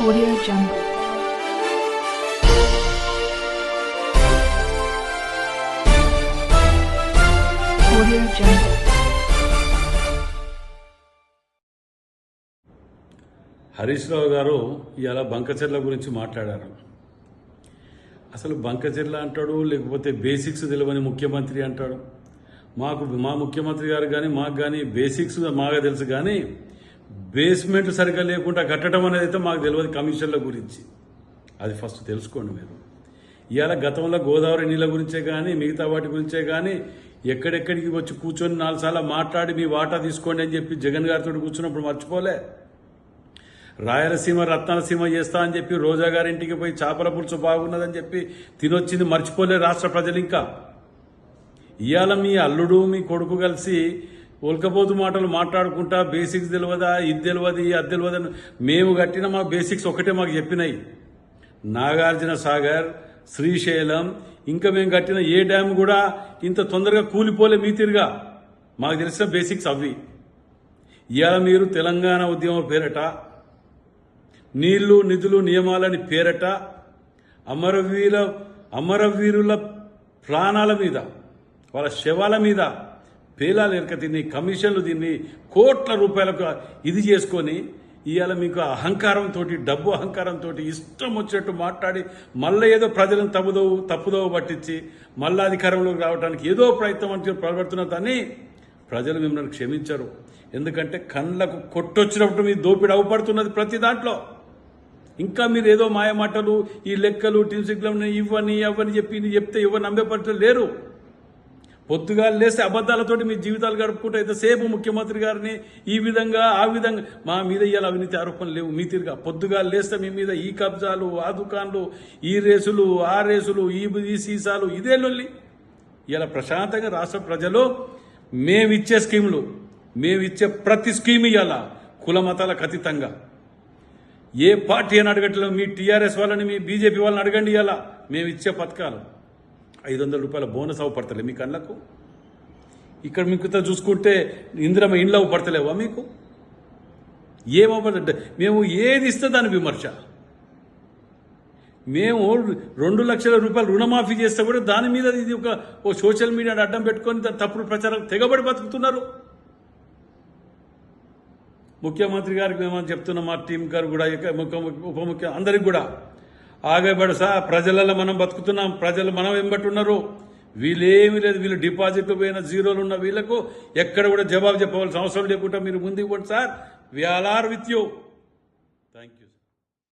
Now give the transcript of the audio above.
Audio Jungle. Audio Jungle. Harish Rao గారు ఇలా బంకచెర్ల గురించి మాట్లాడారు అసలు బంకచెర్ల అంటాడు లేకపోతే బేసిక్స్ తెలియని ముఖ్యమంత్రి అంటాడు మాకు మా ముఖ్యమంత్రి గారు కానీ మాకు కానీ బేసిక్స్ మాగా తెలుసు కానీ బేస్మెంట్ సరిగ్గా లేకుండా కట్టడం అనేది అయితే మాకు తెలియదు కమిషన్ల గురించి. అది ఫస్ట్ తెలుసుకోండి మీరు. ఇవాళ గతంలో గోదావరి నీళ్ళ గురించే కానీ మిగతా వాటి గురించే కానీ ఎక్కడెక్కడికి వచ్చి కూర్చొని నాలుగు సార్లు మాట్లాడి మీ వాటా తీసుకోండి అని చెప్పి జగన్ గారితో కూర్చున్నప్పుడు మర్చిపోలే. రాయలసీమ రత్నాలసీమ చేస్తా అని చెప్పి రోజా గారింటికి పోయి చేపల పులుసు బాగున్నదని చెప్పి తినొచ్చింది మర్చిపోలే రాష్ట్ర ప్రజలు ఇంకా. ఇవాళ మీ అల్లుడు మీ కొడుకు కలిసి ఉల్కపోతు మాటలు మాట్లాడుకుంటా బేసిక్స్ తెలియదా ఇది తెలియదు అది తెలియదు మేము కట్టిన మా బేసిక్స్ ఒకటే మాకు చెప్పినాయి. నాగార్జున సాగర్ శ్రీశైలం ఇంకా మేము కట్టిన ఏ డ్యామ్ కూడా ఇంత తొందరగా కూలిపోలే మీ తిరిగా. మాకు తెలిసిన బేసిక్స్ అవి. ఇవాళ మీరు తెలంగాణ ఉద్యమం పేరట నీళ్ళు నిధులు నియమాలని పేరట అమరవీర అమరవీరుల ప్రాణాల మీద వాళ్ళ శవాల మీద పేలాలు ఎరక తిని కమిషన్లు తిని కోట్ల రూపాయలకు ఇది చేసుకొని ఇవాళ మీకు అహంకారంతో డబ్బు అహంకారంతో ఇష్టం వచ్చినట్టు మాట్లాడి మళ్ళీ ఏదో ప్రజలను తప్పుదోవు తప్పుదోవ పట్టించి మళ్ళీ అధికారంలోకి రావడానికి ఏదో ప్రయత్నం అంటే ప్రవర్తున్న దాన్ని ప్రజలు మిమ్మల్ని క్షమించరు. ఎందుకంటే కళ్ళకు కొట్టొచ్చినప్పుడు మీ దోపిడి అవపడుతున్నది ప్రతి దాంట్లో. ఇంకా మీరు ఏదో మాయమాటలు ఈ లెక్కలు టిన్సిగ్లం ఇవ్వని అవ్వని చెప్పి చెప్తే ఇవ్వని నమ్మే పరిస్థితులు లేరు. పొద్దుగా లేస్తే అబద్ధాలతోటి మీ జీవితాలు గడుపుకుంటే ఎంతసేపు ముఖ్యమంత్రి గారిని ఈ విధంగా ఆ విధంగా మా మీద ఇవాళ అవినీతి ఆరోపణలు లేవు. మీ తిరిగా పొద్దుగా లేస్తే మీ మీద ఈ కబ్జాలు ఆ దుకాన్లు ఈ రేసులు ఆ రేసులు ఈ ఈ సీసాలు ఇదే లొల్లి. ఇలా ప్రశాంతంగా రాష్ట్ర ప్రజలు మేమిచ్చే స్కీములు మేమిచ్చే ప్రతి స్కీమ్ ఇవాళ కుల మతాలకు అతీతంగా. ఏ పార్టీ అని అడగట్లేదు మీ టీఆర్ఎస్ వాళ్ళని మీ బీజేపీ వాళ్ళని అడగండి ఇలా మేమిచ్చే పథకాలు. ఐదు వందల రూపాయల బోనస్ అవ్వపడతలే మీ కళ్ళకు? ఇక్కడ మీకు చూసుకుంటే ఇందిరమ్మ ఇండ్లు అవ్వపడతలేవా మీకు? ఏమవ్వబడ్డ మేము ఏది ఇస్తే దాని విమర్శ. మేము రెండు లక్షల రూపాయలు రుణమాఫీ చేస్తే కూడా దాని మీద ఇది ఒక ఓ సోషల్ మీడియాని అడ్డం పెట్టుకొని తప్పుడు ప్రచారం తెగబడి బతుకుతున్నారు. ముఖ్యమంత్రి గారికి మేము చెప్తున్న మా టీం గారు కూడా ముఖ్య ఉప ముఖ్య అందరికి కూడా. ఆగబడు ప్రజలలో మనం బతుకుతున్నాం. ప్రజలు మనం వెంబట్టున్నారు ఉన్నారు. వీళ్ళేమీ లేదు. వీళ్ళు డిపాజిట్లు పోయిన జీరోలు ఉన్న వీళ్ళకు ఎక్కడ కూడా జవాబు చెప్పవలసిన అవసరం లేకుండా మీరు ముందుకు పోండి sir. We all are with you